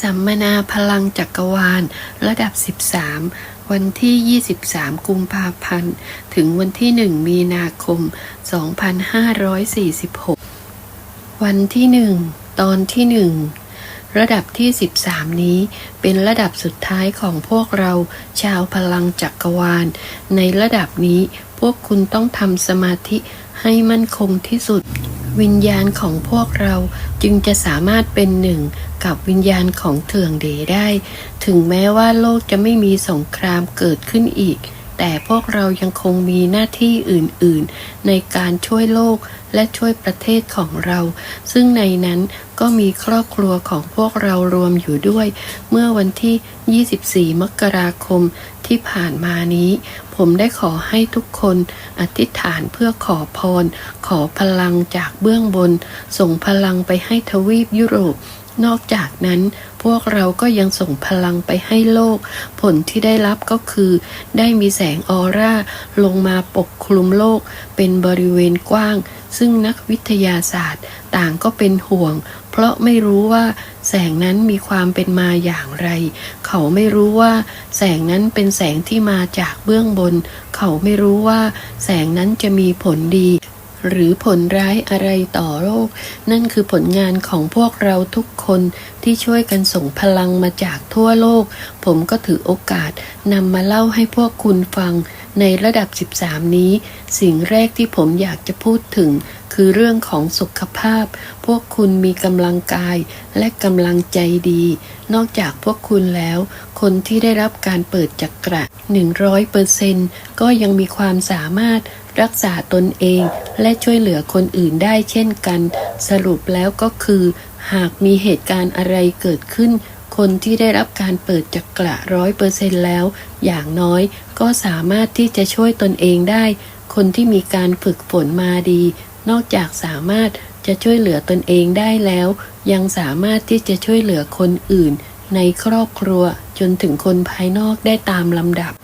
สัมมนาพลังจักรวาล ระดับ 13 วันที่ 23 กุมภาพันธ์ ถึงวันที่ 1 มีนาคม 2546 วันที่ 1 ตอนที่ 1 ระดับที่ 13 นี้เป็นระดับสุดท้ายของพวกเราชาวพลังจักรวาล ในระดับนี้พวกคุณต้องทำสมาธิ ให้มั่นคงที่สุด วิญญาณของพวกเราจึงจะสามารถเป็นหนึ่งกับวิญญาณของเถื่องเดได้ ถึงแม้ว่าโลกจะไม่มีสงครามเกิดขึ้นอีก แต่พวกเรายังคงมีหน้าที่อื่นๆ ในการช่วยโลก และช่วยประเทศของเรา ซึ่งในนั้นก็มีครอบครัวของพวกเรารวมอยู่ด้วย เมื่อวันที่ 24 มกราคมที่ผ่านมานี้ ผมได้ขอให้ทุกคนอธิษฐานเพื่อขอพร ขอพลังจากเบื้องบน ส่งพลังไปให้ทวีปยุโรป นอกจากนั้นพวกเราก็ยังส่งพลังไปให้โลก ผลที่ได้รับก็คือ ได้มีแสงออร่า ลงมาปกคลุมโลก เป็นบริเวณกว้าง ซึ่งนักวิทยาศาสตร์ ต่างก็เป็นห่วง เพราะไม่รู้ว่าแสงนั้นมีความเป็นมาอย่างไร เขาไม่รู้ว่า แสงนั้นเป็นแสงที่มาจากเบื้องบน เขาไม่รู้ว่า แสงนั้นจะมีผลดี หรือผลร้ายอะไรต่อโลก นั่นคือผลงานของพวกเราทุกคนที่ช่วยกันส่งพลังมาจากทั่วโลก ผมก็ถือโอกาสนำมาเล่าให้พวกคุณฟัง ในระดับ 13 นี้ สิ่งแรกที่ผมอยากจะพูดถึง คือเรื่องของสุขภาพ พวกคุณมีกำลังกายและกำลังใจดี นอกจากพวกคุณแล้ว คนที่ได้รับการเปิดจักระ100%ก็ยังมีความสามารถ รักษาตนเองและช่วยเหลือคนอื่นได้เช่นกัน สรุปแล้วก็คือ หากมีเหตุการณ์อะไรเกิดขึ้น คนที่ได้รับการเปิดจักระร้อยเปอร์เซ็นแล้ว อย่างน้อยก็สามารถที่จะช่วยตนเองได้ คนที่มีการฝึกฝนมาดี นอกจากสามารถจะช่วยเหลือตนเองได้แล้ว ยังสามารถที่จะช่วยเหลือคนอื่น ในครอบครัวจนถึงคนภายนอกได้ตามลำดับ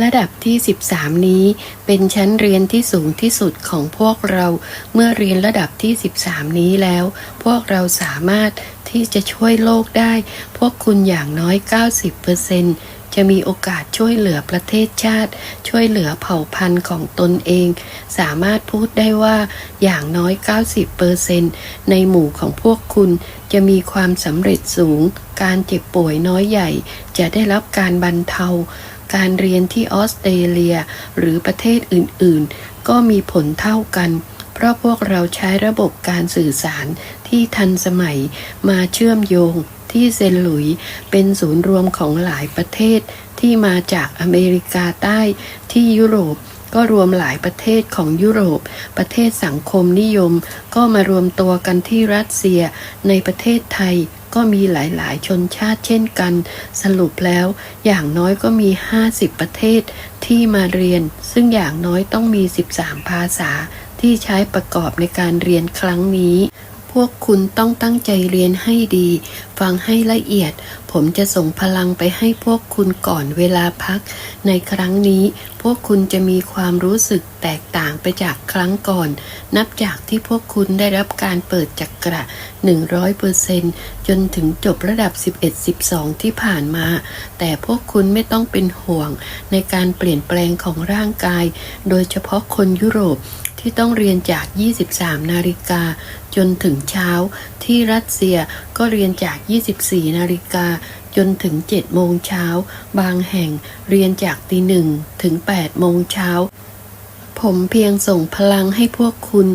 ระดับที่ 13 นี้เป็นชั้นเรียนที่สูงที่สุดของพวกเรา เมื่อเรียนระดับที่ 13 นี้แล้ว พวกเราสามารถที่จะช่วยโลกได้ พวกคุณอย่างน้อย 90%จะมีโอกาสช่วยเหลือประเทศชาติ ช่วยเหลือเผ่าพันธุ์ของตนเอง สามารถพูดได้ว่าอย่างน้อย 90%ในหมู่ของพวกคุณจะมีความสำเร็จสูง การเจ็บป่วยน้อยใหญ่ จะได้รับการบรรเทา การเรียนที่ออสเตรเลีย หรือประเทศอื่นๆ ก็มีผลเท่ากัน เพราะพวกเราใช้ระบบการสื่อสารที่ทันสมัยมาเชื่อมโยงที่เซนหลุยเป็นศูนย์รวมของหลายประเทศที่มาจากอเมริกาใต้ที่ยุโรปก็รวมหลายประเทศของยุโรป ประเทศสังคมนิยม ก็มารวมตัวกันที่รัสเซียในประเทศไทย ก็มีหลายๆ ชนชาติเช่นกัน สรุปแล้ว อย่างน้อยก็มี 50 ประเทศที่มาเรียน ซึ่งอย่างน้อยต้องมี 13 ภาษาที่ใช้ประกอบในการเรียนครั้งนี้ พวกคุณต้องตั้งใจเรียนให้ดี ฟังให้ละเอียด ผมจะส่งพลังไปให้พวกคุณก่อนเวลาพัก ในครั้งนี้พวกคุณจะมีความรู้สึกแตกต่างไปจากครั้งก่อน นับจากที่พวกคุณได้รับการเปิดจักระ 100%จนถึงจบระดับ 11-12 ที่ผ่านมา แต่พวกคุณไม่ต้องเป็นห่วง ในการเปลี่ยนแปลงของร่างกาย โดยเฉพาะคนยุโรป ที่ต้องเรียนจาก 23 นาฬิกา จนถึงเช้า ที่รัสเซียก็เรียนจาก 24 นาฬิกา จนถึง 7 โมงเช้า บางแห่งเรียนจากตีหนึ่งถึง 8 โมงเช้า ผมเพียงส่งพลังให้พวกคุณ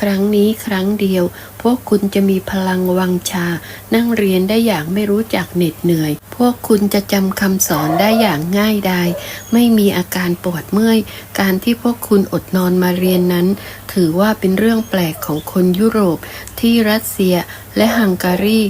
ครั้งนี้ครั้งเดียว พวกคุณจะมีพลังวังชา นั่งเรียนได้อย่างไม่รู้จักเหน็ดเหนื่อย พวกคุณจะจำคำสอนได้อย่างง่ายดาย ไม่มีอาการปวดเมื่อย การที่พวกคุณอดนอนมาเรียนนั้น ถือว่าเป็นเรื่องแปลกของคนยุโรปที่รัสเซียและฮังการี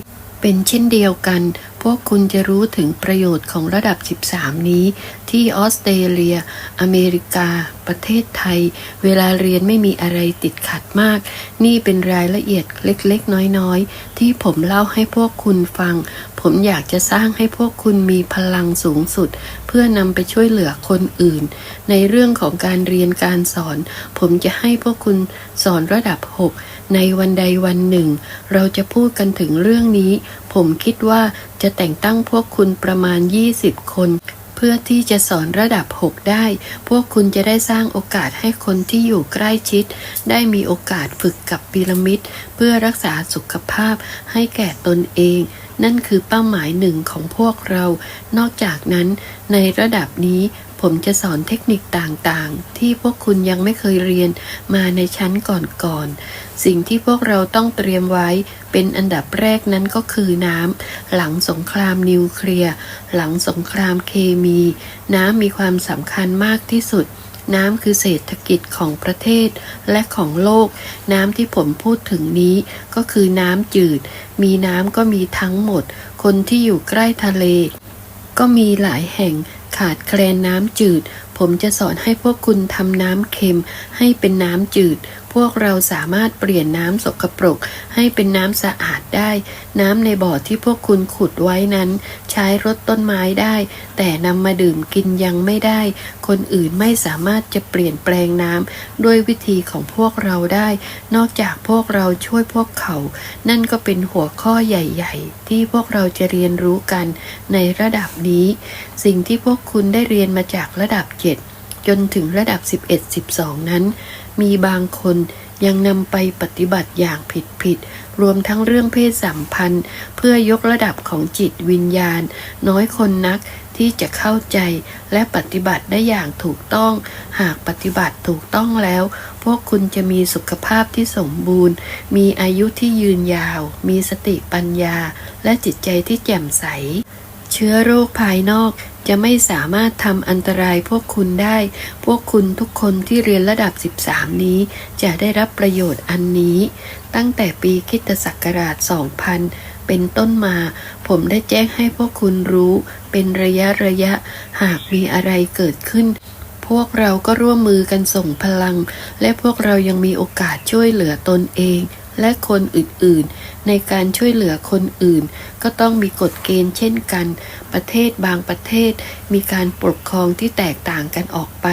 เป็นเช่นเดียวกัน วกคุณจะรู้ถึงประโยชน์ของระดับ 13 นี้ ที่ออสเตรเลีย อเมริกา ประเทศไทย เวลาเรียนไม่มีอะไรติดขัดมาก นี่เป็นรายละเอียดเล็กๆ น้อยๆ ที่ผมเล่าให้พวกคุณฟัง ผมอยากจะสร้างให้พวกคุณมีพลังสูงสุด เพื่อนำไปช่วยเหลือคนอื่น ในเรื่องของการเรียนการสอน ผมจะให้พวกคุณสอนระดับ 6 ในวันใดวันหนึ่ง เราจะพูดกันถึงเรื่องนี้ ผมคิดว่าจะแต่งตั้งพวกคุณประมาณ 20 คน เพื่อที่จะสอนระดับ 6 ได้ พวกคุณจะได้สร้างโอกาสให้คนที่อยู่ใกล้ชิด ได้มีโอกาสฝึกกับพีระมิด เพื่อรักษาสุขภาพให้แก่ตนเองนั่นคือเป้าหมายหนึ่งของพวกเรา นอกจากนั้น ในระดับนี้ ผมจะสอนเทคนิคต่างๆ ที่พวกคุณยังไม่เคยเรียนมาในชั้นก่อนๆ สิ่งที่พวกเราต้องเตรียมไว้เป็นอันดับแรกนั้นก็คือน้ำ หลังสงครามนิวเคลียร์ หลังสงครามเคมี น้ำมีความสำคัญมากที่สุดน้ำคือเศรษฐกิจของประเทศและของโลก น้ำที่ผมพูดถึงนี้ก็คือน้ำจืด มีน้ำก็มีทั้งหมด คนที่อยู่ใกล้ทะเล ก็มีหลายแห่ง ขาดแคลนน้ำจืด ผมจะสอนให้พวกคุณทำน้ำเค็มให้เป็นน้ำจืด วกเราสามารถเปลี่ยนน้ำสกปรกให้เป็นน้ำสะอาดได้ น้ำในบ่อที่พวกคุณขุดไว้นั้น ใช้รดต้นไม้ได้ แต่นำมาดื่มกินยังไม่ได้ คนอื่นไม่สามารถจะเปลี่ยนแปลงน้ำด้วยวิธีของพวกเราได้ นอกจากพวกเราช่วยพวกเขา นั่นก็เป็นหัวข้อใหญ่ ๆ ที่พวกเราจะเรียนรู้กันในระดับนี้ สิ่งที่พวกคุณได้เรียนมาจากระดับ 7 จนถึงระดับ 11 12 นั้น มีบางคนยังนำไปปฏิบัติอย่างผิดๆรวมทั้งเรื่องเพศสัมพันธ์ เพื่อยกระดับของจิตวิญญาณ น้อยคนนักที่จะเข้าใจและปฏิบัติได้อย่างถูกต้อง หากปฏิบัติถูกต้องแล้ว พวกคุณจะมีสุขภาพที่สมบูรณ์ มีอายุที่ยืนยาว มีสติปัญญา และจิตใจที่แจ่มใส เชื้อโรคภายนอก จะไม่สามารถทำอันตรายพวกคุณได้ พวกคุณทุกคนที่เรียนระดับ 13 นี้ จะได้รับประโยชน์อันนี้ ตั้งแต่ปีคิตศักราช 2000 เป็นต้นมา ผมได้แจ้งให้พวกคุณรู้ เป็นระยะระยะ หากมีอะไรเกิดขึ้น พวกเราก็ร่วมมือกันส่งพลัง และพวกเรายังมีโอกาสช่วยเหลือตนเอง และคนอื่นๆ ในการช่วยเหลือคนอื่น ก็ต้องมีกฎเกณฑ์เช่นกัน ประเทศบางประเทศ มีการปกครองที่แตกต่างกันออกไป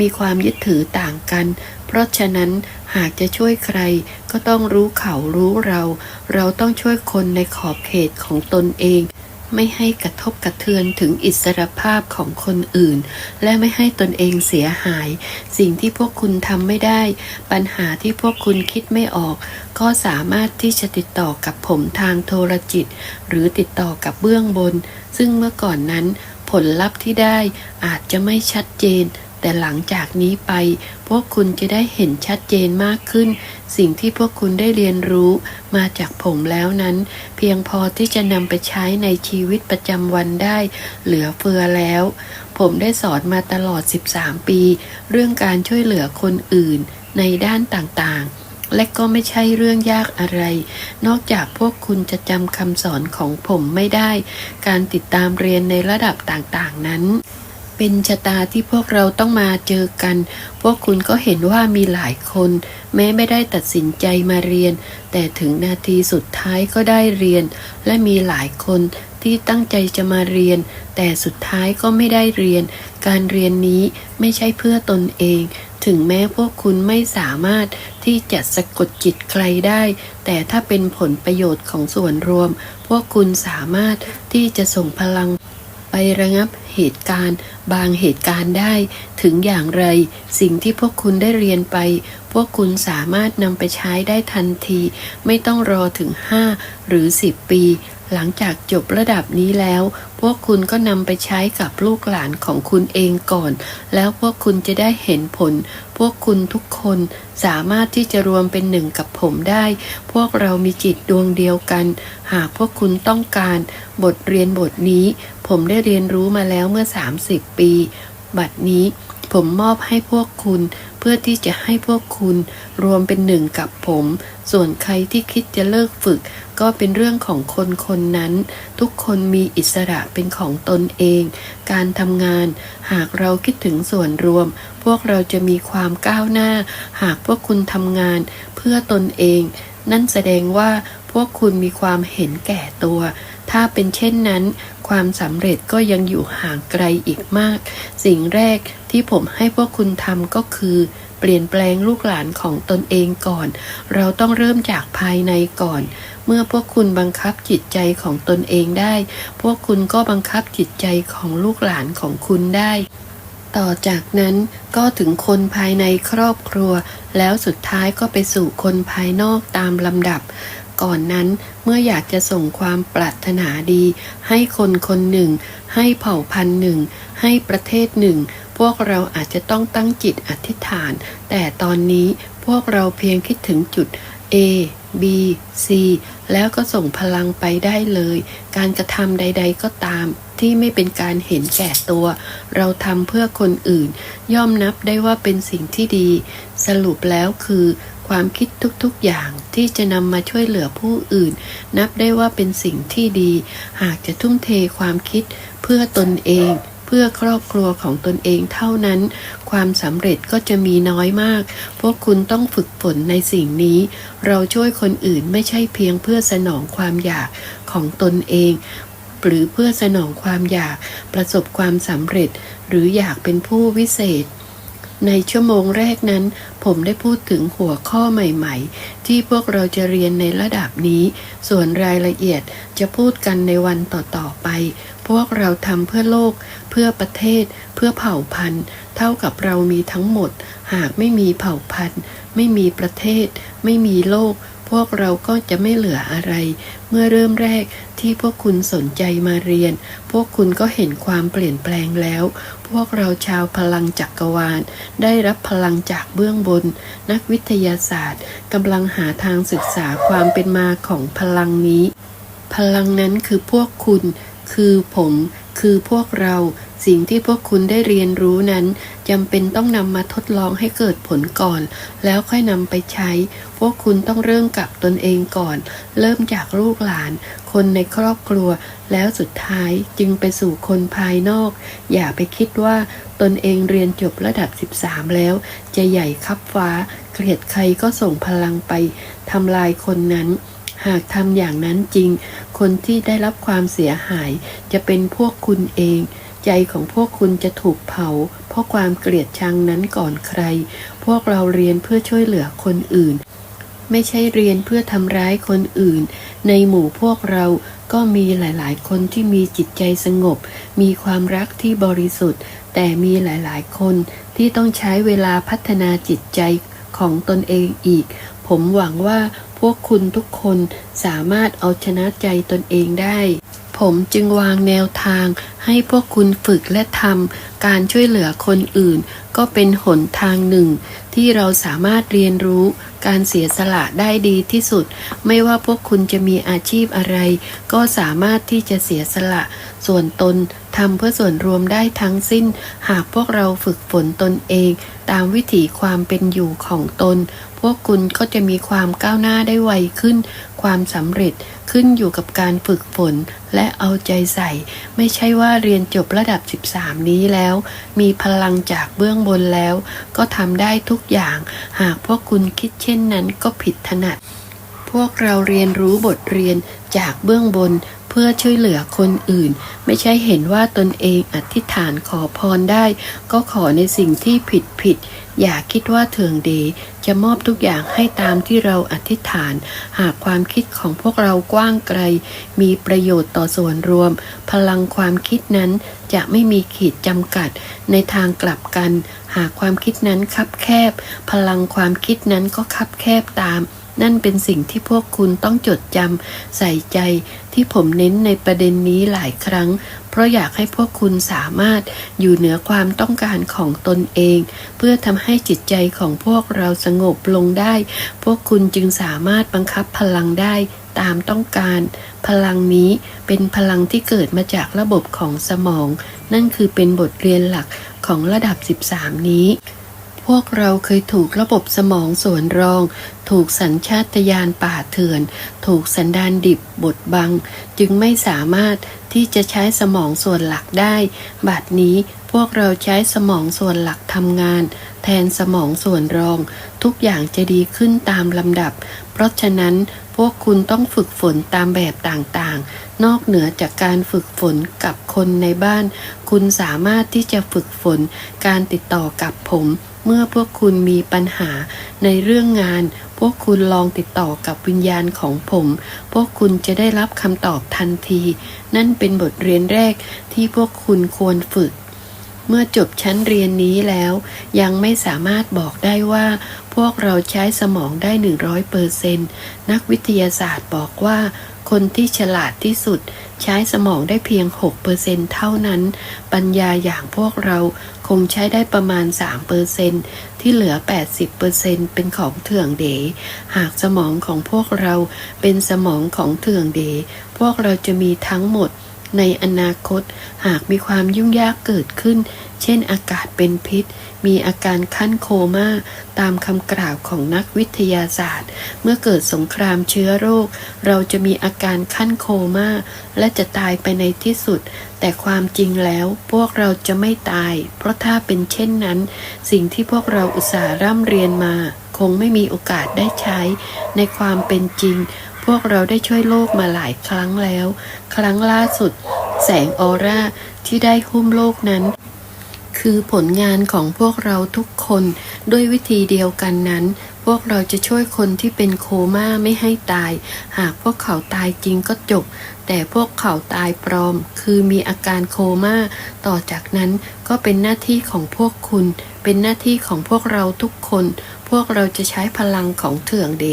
มีความยึดถือต่างกัน เพราะฉะนั้นหากจะช่วยใครก็ต้องรู้เขารู้เรา เราต้องช่วยคนในขอบเขตของตนเอง ไม่ให้กระทบกระเทือนถึงอิสรภาพของคนอื่น และไม่ให้ตนเองเสียหาย สิ่งที่พวกคุณทำไม่ได้ ปัญหาที่พวกคุณคิดไม่ออก ก็สามารถที่จะติดต่อกับผมทางโทรจิต หรือติดต่อกับเบื้องบน ซึ่งเมื่อก่อนนั้นผลลัพธ์ที่ได้อาจจะไม่ชัดเจน แต่หลังจากนี้ไป พวกคุณจะได้เห็นชัดเจนมากขึ้น สิ่งที่พวกคุณได้เรียนรู้มาจากผมแล้วนั้น เพียงพอที่จะนำไปใช้ในชีวิตประจำวันได้ เหลือเฟือแล้ว ผมได้สอนมาตลอด 13 ปี เรื่องการช่วยเหลือคนอื่นในด้านต่างๆและก็ไม่ใช่เรื่องยากอะไร นอกจากพวกคุณจะจำคำสอนของผมไม่ได้ การติดตามเรียนในระดับต่างๆนั้น เป็นชะตาที่พวกเราต้องมาเจอกัน พวกคุณก็เห็นว่ามีหลายคน แม้ไม่ได้ตัดสินใจมาเรียน แต่ถึงนาทีสุดท้ายก็ได้เรียน และมีหลายคนที่ตั้งใจจะมาเรียน แต่สุดท้ายก็ไม่ได้เรียน การเรียนนี้ไม่ใช่เพื่อตนเอง ถึงแม้พวกคุณไม่สามารถที่จะสะกดจิตใครได้ แต่ถ้าเป็นผลประโยชน์ของส่วนรวม พวกคุณสามารถที่จะส่งพลัง ไประงับเหตุการณ์ บางเหตุการณ์ได้ ถึงอย่างไร สิ่งที่พวกคุณได้เรียนไป พวกคุณสามารถนำไปใช้ได้ทันที ไม่ต้องรอถึง 5 หรือ 10 ปี หลังจากจบระดับนี้แล้ว พวกคุณก็นำไปใช้กับลูกหลานของคุณเองก่อน แล้วพวกคุณจะได้เห็นผล พวกคุณทุกคนสามารถที่จะรวมเป็นหนึ่งกับผมได้ พวกเรามีจิตดวงเดียวกัน หากพวกคุณต้องการบทเรียนบทนี้ ผมได้เรียนรู้มาแล้วเมื่อ 30 ปี บัดนี้ผมมอบให้พวกคุณเพื่อที่จะให้พวกคุณรวมเป็นหนึ่งกับผม ส่วนใครที่คิดจะเลิกฝึก ก็เป็นเรื่องของคนคนนั้น ทุกคนมีอิสระเป็นของตนเอง การทำงาน หากเราคิดถึงส่วนรวม พวกเราจะมีความก้าวหน้า หากพวกคุณทำงาน เพื่อตนเอง นั่นแสดงว่าพวกคุณมีความเห็นแก่ตัว ถ้าเป็นเช่นนั้น ความสำเร็จก็ยังอยู่ห่างไกลอีกมาก สิ่งแรกที่ผมให้พวกคุณทำก็คือ เปลี่ยนแปลงลูกหลานของตนเองก่อน เราต้องเริ่มจากภายในก่อน เมื่อพวกคุณบังคับจิตใจของตนเองได้ พวกคุณก็บังคับจิตใจของลูกหลานของคุณได้ต่อจากนั้นก็ถึงคนภายในครอบครัว แล้วสุดท้ายก็ไปสู่คนภายนอกตามลำดับ ก่อนนั้น เมื่ออยากจะส่งความปรารถนาดี ให้คนคนหนึ่ง ให้เผ่าพันธุ์หนึ่ง ให้ประเทศหนึ่ง พวกเราอาจจะต้องตั้งจิตอธิษฐาน แต่ตอนนี้พวกเราเพียงคิดถึงจุด A B C แล้วก็ส่งพลังไปได้เลย การกระทำใด ๆ ก็ตาม ที่ไม่เป็นการเห็นแก่ตัว เราทำเพื่อคนอื่น ย่อมนับได้ว่าเป็นสิ่งที่ดี สรุปแล้วคือ ความคิดทุกๆอย่างที่จะนำมาช่วยเหลือผู้อื่น นับได้ว่าเป็นสิ่งที่ดี หากจะทุ่มเทความคิดเพื่อตนเองเพื่อครอบครัวของตนเองเท่านั้น ความสำเร็จก็จะมีน้อยมาก พวกคุณต้องฝึกฝนในสิ่งนี้ เราช่วยคนอื่นไม่ใช่เพียงเพื่อสนองความอยากของตนเอง หรือเพื่อสนองความอยากประสบความสำเร็จ หรืออยากเป็นผู้วิเศษ ในชั่วโมงแรกนั้น ผมได้พูดถึงหัวข้อใหม่ๆ ที่พวกเราจะเรียนในระดับนี้ ส่วนรายละเอียดจะพูดกันในวันต่อๆไป พวกเราทำเพื่อโลก เพื่อประเทศ เพื่อเผ่าพันธุ์ เท่ากับเรามีทั้งหมด หากไม่มีเผ่าพันธุ์ ไม่มีประเทศ ไม่มีโลก พวกเราก็จะไม่เหลืออะไร เมื่อเริ่มแรกที่พวกคุณสนใจมาเรียน พวกคุณก็เห็นความเปลี่ยนแปลงแล้ว พวกเราชาวพลังจักรวาล ได้รับพลังจากเบื้องบน นักวิทยาศาสตร์กำลังหาทางศึกษาความเป็นมาของพลังนี้ พลังนั้นคือพวกคุณ คือผม คือพวกเราสิ่งที่พวกคุณได้เรียนรู้นั้นจำเป็นต้องนำมาทดลองให้เกิดผลก่อน แล้วค่อยนำไปใช้ พวกคุณต้องเริ่มกับตนเองก่อน เริ่มจากลูกหลาน คนในครอบครัว แล้วสุดท้ายจึงไปสู่คนภายนอก อย่าไปคิดว่าตนเองเรียนจบระดับ 13 แล้ว จะใหญ่คับฟ้า เกลียดใครก็ส่งพลังไปทำลายคนนั้นหากทำอย่างนั้นจริง คนที่ได้รับความเสียหาย จะเป็นพวกคุณเอง ใจของพวกคุณจะถูกเผา เพราะความเกลียดชังนั้นก่อนใคร พวกเราเรียนเพื่อช่วยเหลือคนอื่น ไม่ใช่เรียนเพื่อทำร้ายคนอื่น ในหมู่พวกเราก็มีหลาย ๆ คนที่มีจิตใจสงบ มีความรักที่บริสุทธิ์ แต่มีหลาย ๆ คนที่ต้องใช้เวลาพัฒนาจิตใจของตนเองอีก ผมหวังว่า พวกคุณทุกคนสามารถเอาชนะใจตนเองได้ ผมจึงวางแนวทางให้พวกคุณฝึกและทำการช่วยเหลือคนอื่น ก็เป็นหนทางหนึ่ง ที่เราสามารถเรียนรู้การเสียสละได้ดีที่สุด ไม่ว่าพวกคุณจะมีอาชีพอะไร ก็สามารถที่จะเสียสละ ส่วนตนทำเพื่อส่วนรวมได้ทั้งสิ้น หากพวกเราฝึกฝนตนเอง ตามวิถีความเป็นอยู่ของตน พวกคุณก็จะมีความก้าวหน้าได้ไวขึ้น ความสำเร็จขึ้นอยู่กับการฝึกฝนและเอาใจใส่ ไม่ใช่ว่าเรียนจบระดับ 13 นี้แล้ว มีพลังจากเบื้องบนแล้ว ก็ทำได้ทุกอย่าง หากพวกคุณคิดเช่นนั้นก็ผิดถนัด พวกเราเรียนรู้บทเรียนจากเบื้องบนเพื่อช่วยเหลือคนอื่น ไม่ใช่เห็นว่าตนเองอธิษฐานขอพรได้ ก็ขอในสิ่งที่ผิดผิด อย่าคิดว่าเถืองเดจะมอบทุกอย่างให้ตามที่เราอธิษฐาน หากความคิดของพวกเรากว้างไกล มีประโยชน์ต่อส่วนรวม พลังความคิดนั้นจะไม่มีขีดจำกัด ในทางกลับกัน หากความคิดนั้นคับแคบ พลังความคิดนั้นก็คับแคบตาม นั่นเป็นสิ่งที่พวกคุณต้องจดจำใส่ใจที่ผมเน้นในประเด็นนี้หลายครั้ง เพราะอยากให้พวกคุณสามารถอยู่เหนือความต้องการของตนเอง เพื่อทำให้จิตใจของพวกเราสงบลงได้ พวกคุณจึงสามารถบังคับพลังได้ตามต้องการ พลังนี้เป็นพลังที่เกิดมาจากระบบของสมอง นั่นคือเป็นบทเรียนหลักของระดับ 13 นี้ วกเราเคยถูกระบบสมองส่วนรอง ถูกสัญชาตญาณป่าเถื่อน ถูกสันดานดิบบดบัง จึงไม่สามารถที่จะใช้สมองส่วนหลักได้ บัดนี้พวกเราใช้สมองส่วนหลักทำงาน แทนสมองส่วนรอง ทุกอย่างจะดีขึ้นตามลำดับ เพราะฉะนั้นพวกคุณต้องฝึกฝนตามแบบต่างๆ นอกเหนือจากการฝึกฝนกับคนในบ้าน คุณสามารถที่จะฝึกฝนการติดต่อกับผม เมื่อพวกคุณมีปัญหาในเรื่องงาน พวกคุณลองติดต่อกับวิญญาณของผม พวกคุณจะได้รับคำตอบทันที นั่นเป็นบทเรียนแรกที่พวกคุณควรฝึก เมื่อจบชั้นเรียนนี้แล้ว ยังไม่สามารถบอกได้ว่า พวกเราใช้สมองได้ 100เปอร์เซนต์นักวิทยาศาสตร์บอกว่า คนที่ฉลาดที่สุด ใช้สมองได้เพียง6เปอร์เเท่านั้น ปัญญาอย่างพวกเราคงใช้ได้ประมาณ3เเซที่เหลือ 80เปอร์เซนต์เป็นของเถื่องเด หากสมองของพวกเราเป็นสมองของเถื่องเด พวกเราจะมีทั้งหมดในอนาคต หากมีความยุ่งยากเกิดขึ้น เช่นอากาศเป็นพิษ มีอาการขั้นโคม่าตามคำกล่าวของนักวิทยาศาสตร์ เมื่อเกิดสงครามเชื้อโรค เราจะมีอาการขั้นโคม่าและจะตายไปในที่สุด แต่ความจริงแล้วพวกเราจะไม่ตาย เพราะถ้าเป็นเช่นนั้น สิ่งที่พวกเราอุตส่าห์ร่ำเรียนมา คงไม่มีโอกาสได้ใช้ ในความเป็นจริง พวกเราได้ช่วยโลกมาหลายครั้งแล้ว ครั้งล่าสุด แสงออร่าที่ได้หุ้มโลกนั้น คือผลงานของพวกเราทุกคนด้วยวิธีเดียวกันนั้น พวกเราจะช่วยคนที่เป็นโคม่าไม่ให้ตาย หากพวกเขาตายจริงก็จบ แต่พวกเขาตายปลอม คือมีอาการโคม่า ต่อจากนั้นก็เป็นหน้าที่ของพวกคุณ เป็นหน้าที่ของพวกเราทุกคน พวกเราจะใช้พลังของเถื่องเด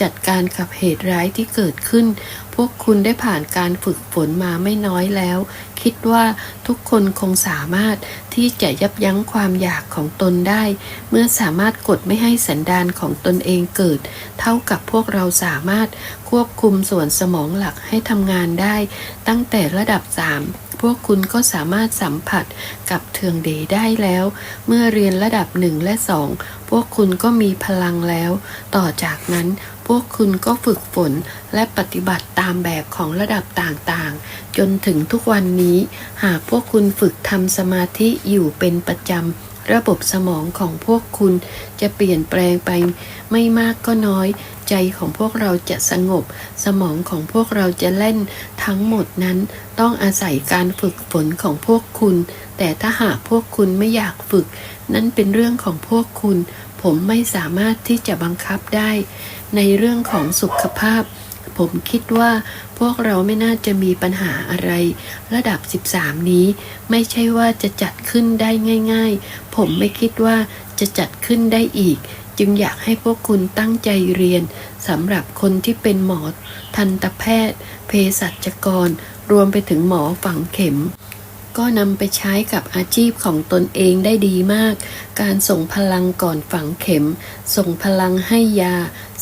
จัดการกับเหตุร้ายที่เกิดขึ้น พวกคุณได้ผ่านการฝึกฝนมาไม่น้อยแล้ว คิดว่าทุกคนคงสามารถที่จะยับยั้งความอยากของตนได้ เมื่อสามารถกดไม่ให้สันดานของตนเองเกิด เท่ากับพวกเราสามารถควบคุมส่วนสมองหลักให้ทำงานได้ ตั้งแต่ระดับ 3 พวกคุณก็สามารถสัมผัสกับเทืองเดได้แล้ว เมื่อเรียนระดับหนึ่งและสองพวกคุณก็มีพลังแล้ว ต่อจากนั้นพวกคุณก็ฝึกฝนและปฏิบัติตามแบบของระดับต่างๆ จนถึงทุกวันนี้ หากพวกคุณฝึกทำสมาธิอยู่เป็นประจำ ระบบสมองของพวกคุณจะเปลี่ยนแปลงไป ไม่มากก็น้อย ใจของพวกเราจะสงบ สมองของพวกเราจะเล่น ทั้งหมดนั้นต้องอาศัยการฝึกฝนของพวกคุณ แต่ถ้าหากพวกคุณไม่อยากฝึก นั่นเป็นเรื่องของพวกคุณ ผมไม่สามารถที่จะบังคับได้ ในเรื่องของสุขภาพ ผมคิดว่า พวกเราไม่น่าจะมีปัญหาอะไร ระดับ 13 นี้ ไม่ใช่ว่าจะจัดขึ้นได้ง่าย ๆ ผมไม่คิดว่าจะจัดขึ้นได้อีก จึงอยากให้พวกคุณตั้งใจเรียนสำหรับคนที่เป็นหมอ ทันตแพทย์ เภสัชกร รวมไปถึงหมอฝังเข็มก็นำไปใช้กับอาชีพของตนเองได้ดีมาก การส่งพลังก่อนฝังเข็ม ส่งพลังให้ยา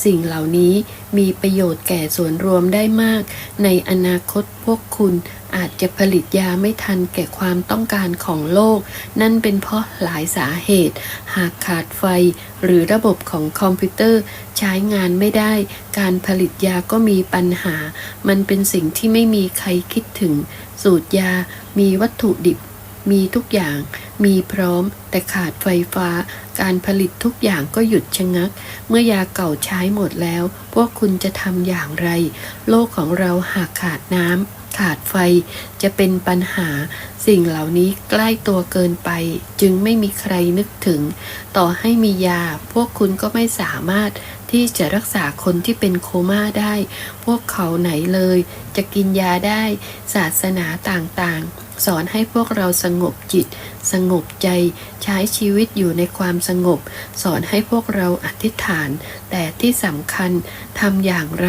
สิ่งเหล่านี้ มีประโยชน์แก่ส่วนรวมได้มาก ในอนาคตพวกคุณอาจจะผลิตยาไม่ทันแก่ความต้องการของโลก นั่นเป็นเพราะหลายสาเหตุ หากขาดไฟ หรือระบบของคอมพิวเตอร์ใช้งานไม่ได้ การผลิตยาก็มีปัญหา มันเป็นสิ่งที่ไม่มีใครคิดถึง สูตรยา มีวัตถุดิบ มีทุกอย่าง มีพร้อมแต่ขาดไฟฟ้า การผลิตทุกอย่างก็หยุดชะงัก เมื่อยาเก่าใช้หมดแล้ว พวกคุณจะทำอย่างไร โลกของเราหากขาดน้ำขาดไฟจะเป็นปัญหา สิ่งเหล่านี้ใกล้ตัวเกินไป จึงไม่มีใครนึกถึง ต่อให้มียา พวกคุณก็ไม่สามารถที่จะรักษาคนที่เป็นโคม่าได้ พวกเขาไหนเลย จะกินยาได้ ศาสนาต่างๆ สอนให้พวกเราสงบจิต สงบใจ ใช้ชีวิตอยู่ในความสงบ สอนให้พวกเราอธิษฐาน แต่ที่สำคัญทำอย่างไร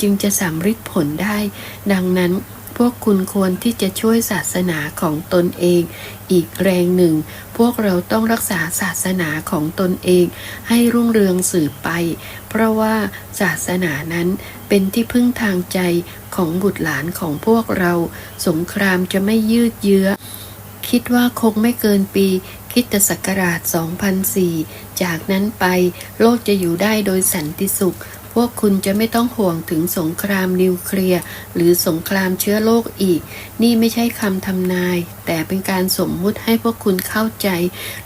จึงจะสำฤทธิ์ผลได้ ดังนั้นพวกคุณควรที่จะช่วยศาสนาของตนเอง อีกแรงหนึ่ง พวกเราต้องรักษาศาสนาของตนเอง ให้รุ่งเรืองสืบไป เพราะว่าศาสนานั้น เป็นที่พึ่งทางใจของบุตรหลานของพวกเรา สงครามจะไม่ยืดเยื้อ คิดว่าคงไม่เกินปีคิดศักราช 2004 จากนั้นไปโลกจะอยู่ได้โดยสันติสุข พวกคุณจะไม่ต้องห่วงถึงสงครามนิวเคลียร์หรือสงครามเชื้อโรคอีก นี่ไม่ใช่คำทำนาย แต่เป็นการสมมุติให้พวกคุณเข้าใจ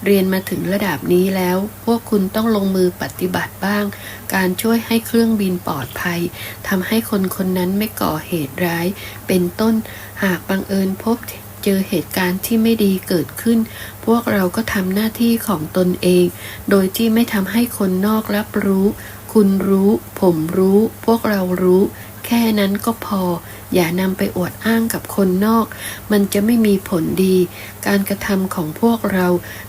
เรียนมาถึงระดับนี้แล้ว พวกคุณต้องลงมือปฏิบัติบ้าง การช่วยให้เครื่องบินปลอดภัยทำให้คนคนนั้นไม่ก่อเหตุร้าย เป็นต้นหากบังเอิญพบเจอเหตุการณ์ที่ไม่ดีเกิดขึ้น พวกเราก็ทำหน้าที่ของตนเอง โดยที่ไม่ทำให้คนนอกรับรู้ คุณรู้ ผมรู้ พวกเรารู้ แค่นั้นก็พอ อย่านำไปอวดอ้างกับคนนอก มันจะไม่มีผลดี การกระทำของพวกเรา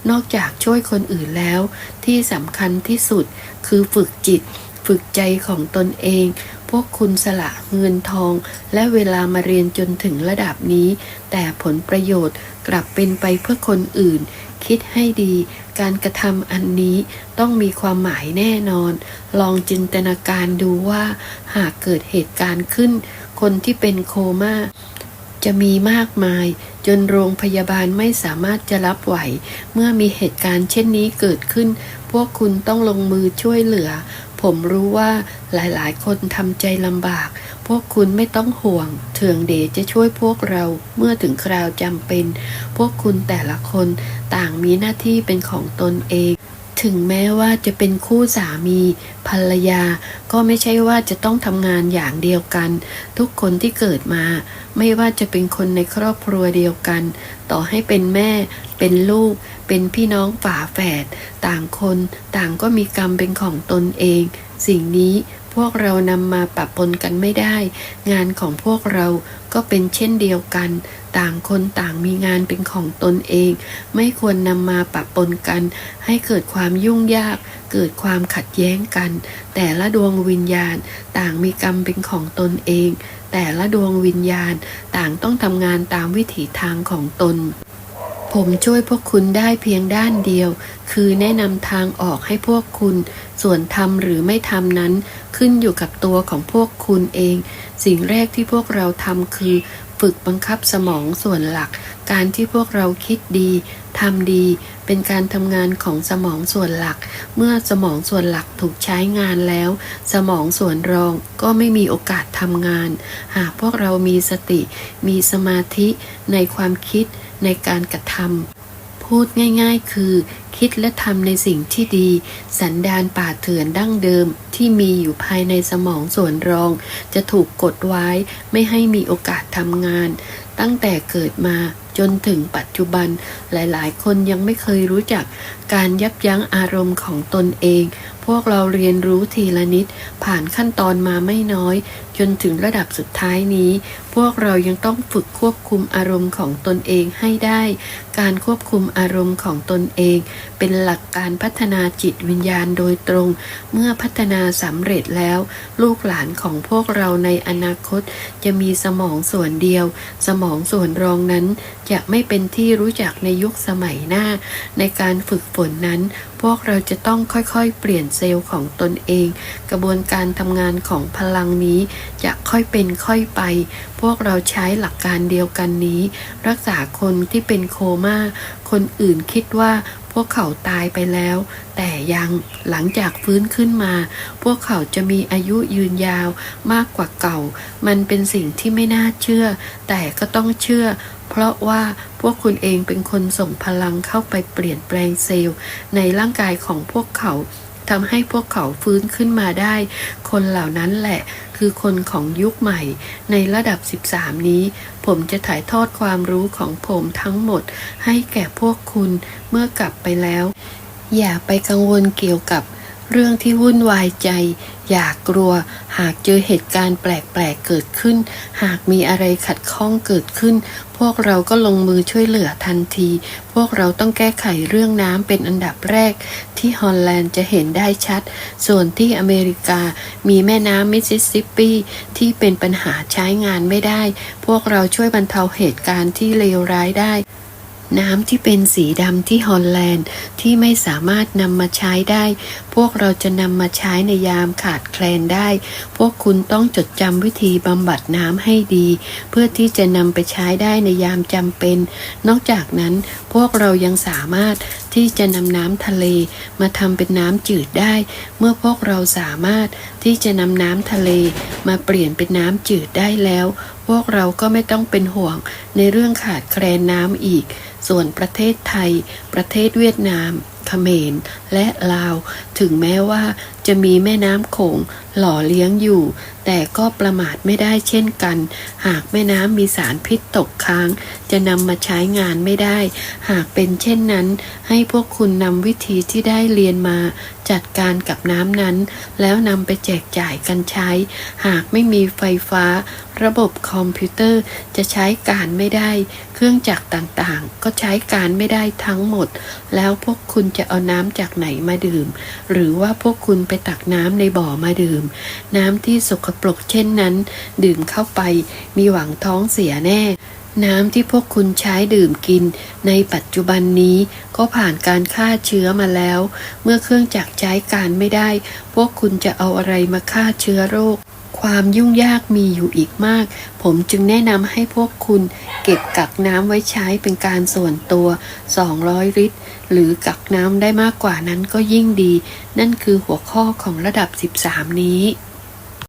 นอกจากช่วยคนอื่นแล้ว ที่สำคัญที่สุด คือฝึกจิต ฝึกใจของตนเอง พวกคุณสละเงินทอง และเวลามาเรียนจนถึงระดับนี้ แต่ผลประโยชน์กลับเป็นไปเพื่อคนอื่น คิดให้ดี การกระทำอันนี้ต้องมีความหมายแน่นอน ลองจินตนาการดูว่า หากเกิดเหตุการณ์ขึ้น คนที่เป็นโคม่าจะมีมากมาย จนโรงพยาบาลไม่สามารถจะรับไหว เมื่อมีเหตุการณ์เช่นนี้เกิดขึ้น พวกคุณต้องลงมือช่วยเหลือ ผมรู้ว่าหลายๆ คนทำใจลำบาก พวกคุณไม่ต้องห่วง เถืองเดชจะช่วยพวกเราเมื่อถึงคราวจำเป็น พวกคุณแต่ละคนต่างมีหน้าที่เป็นของตนเอง ถึงแม้ว่าจะเป็นคู่สามี ภรรยา ก็ไม่ใช่ว่าจะต้องทำงานอย่างเดียวกัน ทุกคนที่เกิดมา ไม่ว่าจะเป็นคนในครอบครัวเดียวกัน ต่อให้เป็นแม่ เป็นลูก เป็นพี่น้องฝาแฝด ต่างคน ต่างก็มีกรรมเป็นของตนเอง สิ่งนี้ พวกเรานำมาปะปนกันไม่ได้ งานของพวกเราก็เป็นเช่นเดียวกัน ต่างคนต่างมีงานเป็นของตนเอง ไม่ควรนำมาปะปนกัน ให้เกิดความยุ่งยาก เกิดความขัดแย้งกัน แต่ละดวงวิญญาณ ต่างมีกรรมเป็นของตนเอง แต่ละดวงวิญญาณ ต่างต้องทำงานตามวิถีทางของตน ผมช่วยพวกคุณได้เพียงด้านเดียว คือแนะนำทางออกให้พวกคุณ ส่วนทำหรือไม่ทำนั้น ขึ้นอยู่กับตัวของพวกคุณเอง สิ่งแรกที่พวกเราทำคือ ฝึกบังคับสมองส่วนหลัก การที่พวกเราคิดดีทำดี เป็นการทำงานของสมองส่วนหลัก เมื่อสมองส่วนหลักถูกใช้งานแล้ว สมองส่วนรองก็ไม่มีโอกาสทำงาน หากพวกเรามีสติ มีสมาธิในความคิด ในการกระทำพูดง่ายๆ คือ คิดและทำในสิ่งที่ดี สันดานป่าเถื่อนดั้งเดิมที่มีอยู่ภายในสมองส่วนรอง จะถูกกดไว้ไม่ให้มีโอกาสทำงาน ตั้งแต่เกิดมาจนถึงปัจจุบันหลายๆ คนยังไม่เคยรู้จักการยับยั้งอารมณ์ของตนเอง พวกเราเรียนรู้ทีละนิด ผ่านขั้นตอนมาไม่น้อยจนถึงระดับสุดท้ายนี้ พวกเรายังต้องฝึกควบคุมอารมณ์ของตนเองให้ได้ การควบคุมอารมณ์ของตนเอง เป็นหลักการพัฒนาจิตวิญญาณโดยตรง เมื่อพัฒนาสำเร็จแล้ว ลูกหลานของพวกเราในอนาคต จะมีสมองส่วนเดียว สมองส่วนรองนั้น จะไม่เป็นที่รู้จักในยุคสมัยหน้า ในการฝึกฝนนั้น พวกเราจะต้องค่อยๆ เปลี่ยนเซลล์ของตนเอง กระบวนการทำงานของพลังนี้จะค่อยเป็นค่อยไป พวกเราใช้หลักการเดียวกันนี้ รักษาคนที่เป็นโคม่า คนอื่นคิดว่าพวกเขาตายไปแล้ว แต่ยังหลังจากฟื้นขึ้นมา พวกเขาจะมีอายุยืนยาวมากกว่าเก่า มันเป็นสิ่งที่ไม่น่าเชื่อ แต่ก็ต้องเชื่อ เพราะว่าพวกคุณเองเป็นคนส่งพลังเข้าไปเปลี่ยนแปลงเซลล์ ในร่างกายของพวกเขา ทำให้พวกเขาฟื้นขึ้นมาได้ คนเหล่านั้นแหละ คือคนของยุคใหม่ ในระดับ 13 นี้ ผมจะถ่ายทอดความรู้ของผมทั้งหมด ให้แก่พวกคุณเมื่อกลับไปแล้ว อย่าไปกังวลเกี่ยวกับ เรื่องที่วุ่นวายใจ อย่ากกลัว หากเจอเหตุการณ์แปลกๆเกิดขึ้น หากมีอะไรขัดข้องเกิดขึ้น พวกเราก็ลงมือช่วยเหลือทันที พวกเราต้องแก้ไขเรื่องน้ำเป็นอันดับแรก ที่ฮอลแลนด์จะเห็นได้ชัด ส่วนที่อเมริกามีแม่น้ำมิสซิสซิปปีที่เป็นปัญหาใช้งานไม่ได้ พวกเราช่วยบรรเทาเหตุการณ์ที่เลวร้ายได้ น้ำที่เป็นสีดำที่ฮอลแลนด์ที่ไม่สามารถนำมาใช้ได้ พวกเราจะนำมาใช้ในยามขาดแคลนได้ พวกคุณต้องจดจำวิธีบำบัดน้ำให้ดี เพื่อที่จะนำไปใช้ได้ในยามจำเป็น นอกจากนั้นพวกเรายังสามารถที่จะนำน้ำทะเล มาทำเป็นน้ำจืดได้ เมื่อพวกเราสามารถที่จะนำน้ำทะเล มาเปลี่ยนเป็นน้ำจืดได้แล้ว พวกเราก็ไม่ต้องเป็นห่วงในเรื่องขาดแคลนน้ำอีก ส่วนประเทศไทย ประเทศเวียดนามเขมรและลาว ถึงแม้ว่า จะมีแม่น้ำโขงหล่อเลี้ยงอยู่ แต่ก็ประมาทไม่ได้เช่นกัน หากแม่น้ำมีสารพิษตกค้าง จะนำมาใช้งานไม่ได้ หากเป็นเช่นนั้น ให้พวกคุณนำวิธีที่ได้เรียนมา จัดการกับน้ำนั้น แล้วนำไปแจกจ่ายกันใช้ หากไม่มีไฟฟ้า ระบบคอมพิวเตอร์จะใช้การไม่ได้ เครื่องจักรต่างๆ ก็ใช้การไม่ได้ทั้งหมด แล้วพวกคุณจะเอาน้ำจากไหนมาดื่ม หรือว่าพวกคุณไปตักน้ำในบ่อมาดื่ม น้ำที่สกปรกเช่นนั้น ดื่มเข้าไปมีหวังท้องเสียแน่ น้ำที่พวกคุณใช้ดื่มกิน ในปัจจุบันนี้ก็ผ่านการฆ่าเชื้อมาแล้ว เมื่อเครื่องจักรใช้การไม่ได้ พวกคุณจะเอาอะไรมาฆ่าเชื้อโรคความยุ่งยากมีอยู่อีกมาก ผมจึงแนะนำให้พวกคุณเก็บกักน้ำไว้ใช้เป็นการส่วนตัว 200 ลิตร หรือกักน้ำได้มากกว่านั้นก็ยิ่งดี นั่นคือหัวข้อของระดับ 13 นี้